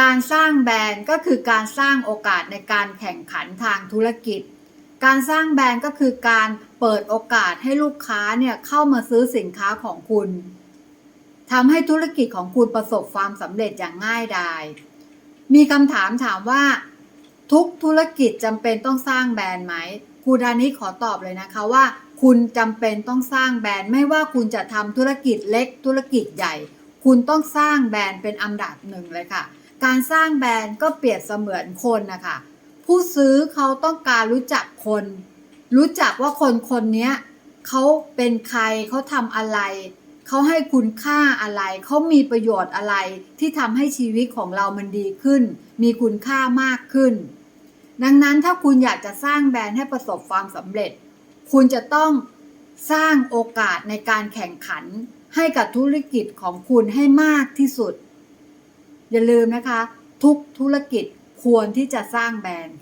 การสร้างแบรนด์ก็คือการสร้างโอกาสในการแข่งขันทางธุรกิจ การสร้างแบรนด์ก็คือการเปิดโอกาสให้ลูกค้าเนี่ยเข้ามาซื้อสินค้าของคุณทำให้ธุรกิจของคุณประสบความสำเร็จอย่างง่ายดายมีคำถามถามว่า ทุกธุรกิจจำเป็นต้องสร้างแบรนด์ไหมครูดานิขอตอบเลยนะคะว่า คุณจำเป็นต้องสร้างแบรนด์ไม่ว่าคุณจะทำธุรกิจเล็กธุรกิจใหญ่ คุณต้องสร้างแบรนด์เป็นอันดับหนึ่งเลยค่ะ การสร้างแบรนด์ก็เปรียบเสมือนคนนะคะผู้ซื้อเขาต้องการรู้จักคน รู้จักว่าคนคนนี้เขาเป็นใครเขาทำอะไร เขาให้คุณค่าอะไร เขามีประโยชน์อะไรที่ทำให้ชีวิตของเรามันดีขึ้น มีคุณค่ามากขึ้น ดังนั้นถ้าคุณอยากจะสร้างแบรนด์ให้ประสบความสำเร็จ คุณจะต้องสร้างโอกาสในการแข่งขันให้กับธุรกิจของคุณให้มากที่สุด อย่าลืมนะคะ ทุกธุรกิจควรที่จะสร้างแบรนด์